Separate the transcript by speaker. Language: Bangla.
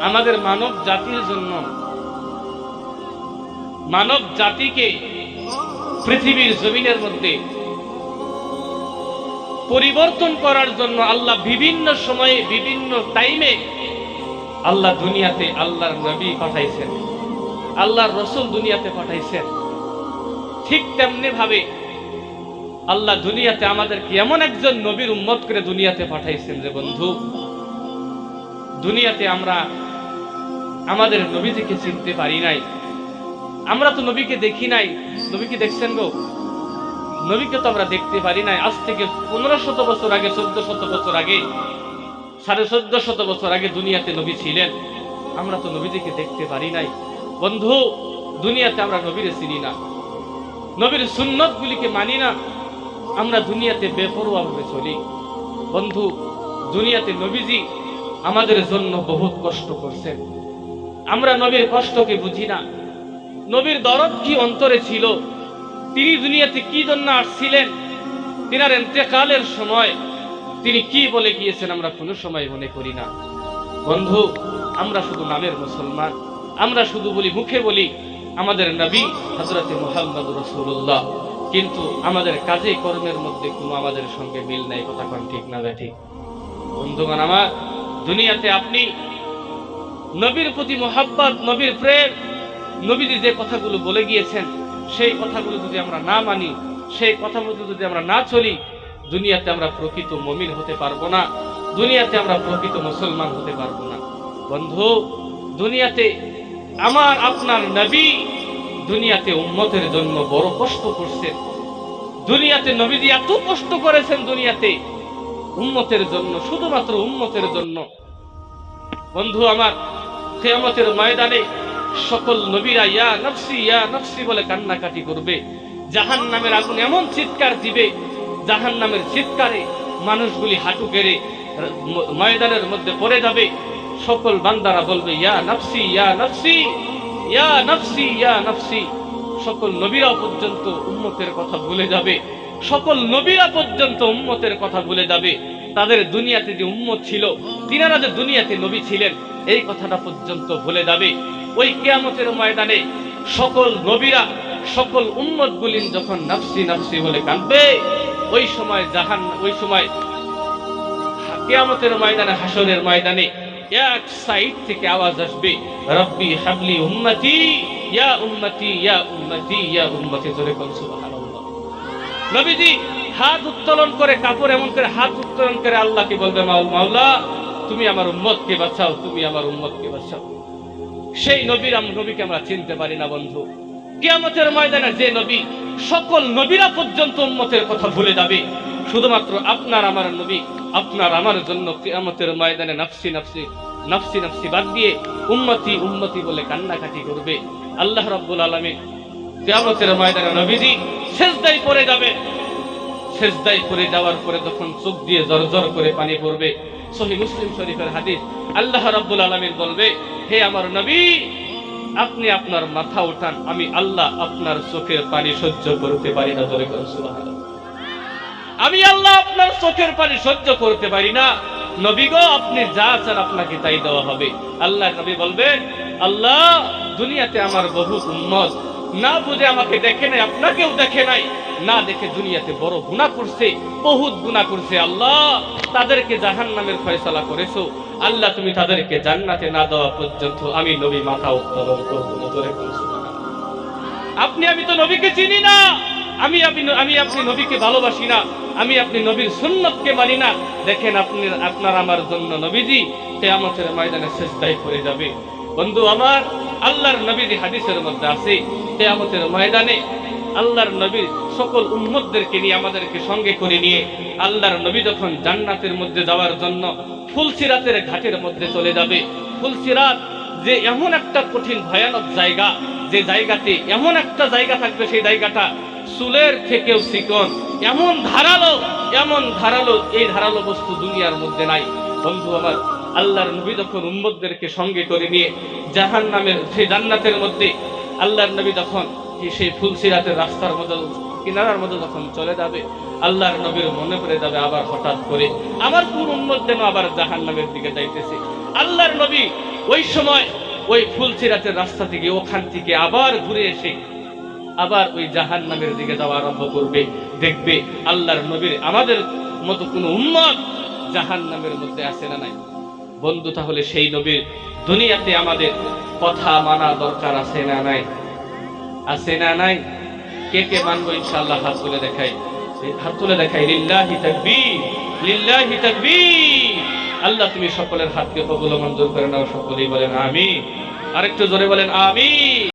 Speaker 1: আমাদের মানব জাতির জন্য, মানব জাতিকে পৃথিবীর জমিনের মধ্যে পরিবর্তন করার জন্য আল্লাহ বিভিন্ন সময়ে, বিভিন্ন টাইমে আল্লাহ দুনিয়াতে আল্লাহর নবী পাঠাইছেন। আল্লাহর রসুল দুনিয়াতে পাঠাইছেন। ঠিক তেমনি ভাবে আল্লাহ দুনিয়াতে আমাদেরকে এমন একজন নবীর উম্মত করে দুনিয়াতে পাঠাইছেন যে বন্ধু, দুনিয়াতে আমরা আমাদের নবী নবীজিকে চিনতে পারি নাই। আমরা তো নবীকে দেখি নাই। নবীকে দেখছেন গো? নবীকে তো আমরা দেখতে পারি নাই। আজ থেকে পনেরো শত বছর আগে, চোদ্দ শত বছর আগে, সাড়ে চোদ্দ শত বছর আগে দুনিয়াতে নবী ছিলেন। আমরা তো নবীজিকে দেখতে পারি নাই। বন্ধু, দুনিয়াতে আমরা নবীরে চিনি না। নবীর সুন্নত গুলিকে মানি না। আমরা দুনিয়াতে বেপরোয়া ভাবে চলি। বন্ধু, দুনিয়াতে নবীজি আমাদের জন্য বহুত কষ্ট করছেন। আমরা নবীর কষ্টকে বুঝি না। নবীর দরদ কি অন্তরে ছিল? তিনি দুনিয়াতে কি জন্য আসছিলেন? তিনার এতেকালের সময় তিনি কি বলে গিয়েছেন আমরা কোনো সময় মনে করি না। বন্ধু, আমরা শুধু নামের মুসলমান। আমরা শুধু বলি, মুখে বলি, আমাদের নবী হজরতে মোহাম্মদ রসুল্লাহ কিন্তু আমাদের কাজে কর্মের মধ্যে কোনো আমাদের সঙ্গে মিল নাই, কথা কোন ঠিক না ঠিক? বন্ধুগণ আমার, দুনিয়াতে আপনি নবীর প্রতি মোহাব্বত, নবীর প্রেম, নবীজি যে কথাগুলো বলে গিয়েছেন, সেই কথাগুলো যদি আমরা না মানি, সেই কথা কথাগুলো যদি আমরা না চলি, দুনিয়াতে আমরা প্রকৃত মমিন হতে পারব না, দুনিয়াতে আমরা প্রকৃত মুসলমান হতে পারব না। বন্ধু, দুনিয়াতে আমার, আপনার নবী দুনিয়াতে উম্মতের জন্য বড় কষ্ট করছেন দুনিয়াতে নবীজি এত কষ্ট করেছেন দুনিয়াতে। উম্মতের জন্য, শুধুমাত্র উম্মতের জন্য। বন্ধু আমার, কেয়ামতের ময়দানে সকল নবীরা ইয়া নফসি ইয়া নফসি বলে কান্নাকাটি করবে। জাহান নামের আগুন এমন চিৎকার দিবে জাহান নামের চিৎকারে মানুষগুলি হাঁটু গেড়ে ময়দানের মধ্যে পড়ে যাবে। সকল বান্দারা বলবে, ইয়া নফসি ইয়া নফসি। সকল নবীরা পর্যন্ত উম্মতের কথা ভুলে যাবে। সকল নবীরা পর্যন্ত উম্মতের কথা ভুলে যাবে। তাদের দুনিয়াতে যে উম্মত ছিল, তিনারা যে দুনিয়াতে নবী ছিলেন, এই কথাটা পর্যন্ত ভুলে যাবে। ওই কেয়ামতের ময়দানে সকল নবীরা, সকল উম্মত গুলিন যখন নাফসি নাফসি বলে কাঁদবে, ওই সময় জাহান, ওই সময় কেয়ামতের ময়দানে হাসরের ময়দানে এক সাইড থেকে আওয়াজ আসবে, রব্বি হাবলি উম্মতি, ইয়া উম্মতি ইয়া উম্মতি ইয়া উম্মতি জোরে কোন সুবহানাল্লাহ। নবীজি হাত উত্তোলন করে, কাপড় এমন করে হাত উত্তোলন করে আল্লাহকে বলবে মাওল, তুমি আমার উম্মতকে বাঁচাও, তুমি আমার উম্মতকে বাঁচাও। সেই নবীর নবীকে আমরা চিনতে পারি না, বন্ধু। কিয়ামতের ময়দানে যে নবী, সকল নবীরা পর্যন্ত উম্মতের কথা ভুলে যাবে। শুধুমাত্র আপনার আমার নবী, আপনার আমার জন্য কিয়ামতের ময়দানে নাফসি নাফসি নাফসি নাফসি বাদ দিয়ে উম্মতি উম্মতি বলে কান্নাকাটি করবে। আল্লাহ রাব্বুল আলামিন কিয়ামতের ময়দানে নবীজি সেজদায় পড়ে যাবে। সেজদায় পড়ে যাওয়ার পরে তখন চোখ দিয়ে জর্জর করে পানি পড়বে। সহি মুসলিম শরীফের হাদিস আল্লাহ রাব্বুল আলামিন বলবে, হে আমার নবী, আপনি আপনার মাথা উঠান, আমি আল্লাহ আপনার চোখের পানি সহ্য করতে পারি না। ধরে করুন সুবহানাল্লাহ। আমি আল্লাহ আপনার চোখের পানি সহ্য করতে পারি না। নবী গো, আপনি যা চান আপনাকে তাই দেওয়া হবে। আল্লাহ নবী বলবে আল্লাহ, দুনিয়াতে আমার বহু উম্মত। না বুঝে আমাকে দেখে নাই, আপনাকেও দেখে নাই। না দেখে দুনিয়াতে বড় গুনাহ করছে, বহুত গুনাহ করছে আল্লাহ। তাদেরকে জাহান নামের ফয়সালা করেছ। আল্লাহ, তুমি তাদেরকে জান্নাতে না দেওয়া পর্যন্ত আমি নবী মাথা উত্তোলন করব। আপনি, আমি তো নবীকে চিনি না। আমি আপনি আমি আপনি নবীকে ভালোবাসি না, আমি আপনি নবীর সুন্নতকে মানি না। দেখেন আপনি, আপনার আমার জন্য নবীজি কেয়ামতের ময়দানে শেষদায় করে যাবে। বন্ধু, আমার আল্লাহর নবীজি হাদিসের মধ্যে আছে, কেয়ামতের ময়দানে আল্লাহর নবীর সকল উম্মতদেরকে নিয়ে আমাদেরকে সঙ্গে করে নিয়ে আল্লাহর নবী যখন জান্নাতের মধ্যে যাওয়ার জন্য ফুলসিরাতের ঘাটের মধ্যে চলে যাবে। ফুলসিরাত যে এমন একটা কঠিন, ভয়ানক জায়গা, যে জায়গাতে এমন একটা জায়গা থাকবে সেই জায়গাটা চুলের থেকেও চিকন। এমন ধারালো এমন ধারালো, এই ধারালো বস্তু দুনিয়ার মধ্যে নাই। বন্ধু আমার, আল্লাহর নবী যখন উম্মতদেরকে সঙ্গে করে নিয়ে জাহান নামের সেই জান্নাতের মধ্যে আল্লাহর নবী যখন সেই ফুলসিরাতের রাস্তার মধ্যে, কিনারার মধ্যে যখন চলে যাবে, আল্লাহর নবীর মনে পড়ে যাবে আবার হঠাৎ করে, আমার কোন উন্মত যেন আবার জাহান নামের দিকে যাইতেছে। আল্লাহর নবী ওই সময় ওই ফুলসিরাতের রাস্তা থেকে, ওখান থেকে আবার ঘুরে এসে আবার ওই জাহান নামের দিকে যাওয়া আরম্ভ করবে, দেখবে আল্লাহর নবীর আমাদের মতো কোনো উম্মত জাহান নামের মধ্যে আসে না নাই। বন্ধু, তাহলে সেই নবীর দুনিয়াতে আমাদের কথা মানা দরকার আছে না নাই? আছে না নাই? কে কে মানবো ইনশাআল্লাহ? হাত তুলে দেখাই। হাত তুলে দেখাই। লিল্লাহি তাকবীর লিল্লাহি তাকবীর। আল্লাহ, তুমি সকলের হাতকে কবুল মঞ্জুর করে নাও। সকলেই বলেন আমিন। আরেকটু জোরে বলেন আমিন।